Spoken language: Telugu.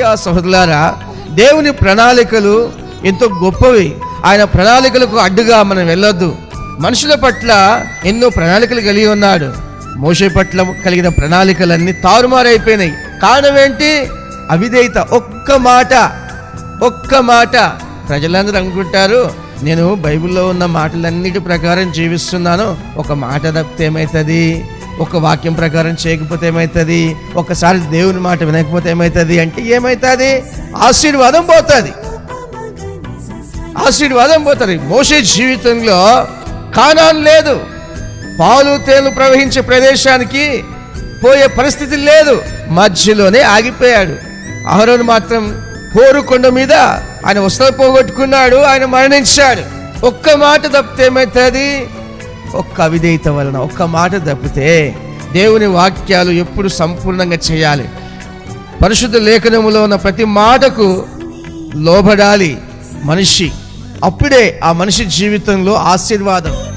ప్రియ సహోదరులారా దేవుని ప్రణాళికలు ఎంతో గొప్పవి. ఆయన ప్రణాళికలకు అడ్డుగా మనం వెళ్ళొద్దు. మనుషుల పట్ల ఎన్నో ప్రణాళికలు కలిగి ఉన్నాడు. మోషే పట్ల కలిగిన ప్రణాళికలన్నీ తారుమారైపోయినాయి. కారణం ఏంటి? అవిధేయత. ఒక్క మాట ఒక్క మాట. ప్రజలందరూ అనుకుంటారు నేను బైబిల్లో ఉన్న మాటలన్నిటి ప్రకారం జీవిస్తున్నాను. ఒక మాట తప్పితే ఏమవుతుంది ఒక వాక్యం ప్రకారం చేయకపోతే ఏమవుతుంది ఒకసారి దేవుని మాట వినకపోతే ఏమవుతుంది అంటే ఏమవుతుంది ఆశీర్వాదం పోతుంది. ఆశీర్వాదం పోతుంది. మోసే జీవితంలో కానాన్ లేదు. పాలు తేలు ప్రవహించే ప్రదేశానికి పోయే పరిస్థితి లేదు. మధ్యలోనే ఆగిపోయాడు. అహరోను మాత్రం పోరు కొండ మీద ఆయన వస్త్రాలు పోగొట్టుకున్నాడు. ఆయన మరణించాడు. ఒక్క మాట తప్పితే ఏమవుతుంది ఒక్క అవిధేయత వలన ఒక్క మాట తప్పితే దేవుని వాక్యాలు ఎప్పుడు సంపూర్ణంగా చేయాలి. పరిశుద్ధ లేఖనములో ఉన్న ప్రతి మాటకు లోబడాలి మనిషి. అప్పుడే ఆ మనిషి జీవితంలో ఆశీర్వాదం